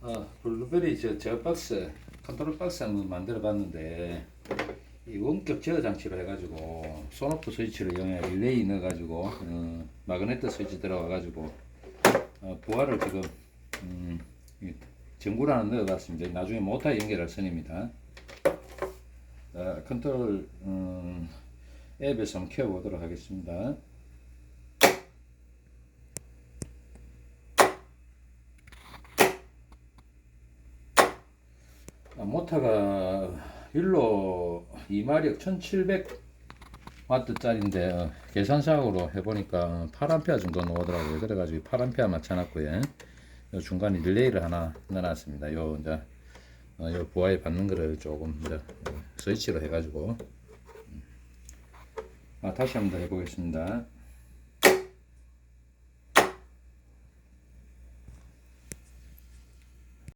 어, 블루베리 저, 저 박스 컨트롤 박스 한번 만들어 봤는데 이 원격 제어 장치로 해가지고 손오프 스위치를 이용해 릴레이 넣어가지고 어, 마그네트 스위치 들어가가지고 어, 부하를 지금 음, 이 전구를 하나 넣어봤습니다. 나중에 모터 연결할 선입니다. 자, 컨트롤 음, 앱에서 한번 켜보도록 하겠습니다. 모터가 율로 2마력 1700W짜리인데 어, 계산상으로 해보니까 8A 정도 나오더라고요. 그래가지고 8A 맞춰놨고요. 요 중간에 릴레이를 하나 넣어놨습니다. 요 이제 어, 요 부하에 받는 거를 조금 이제 스위치로 해가지고 음. 아, 다시 한번 더 해보겠습니다.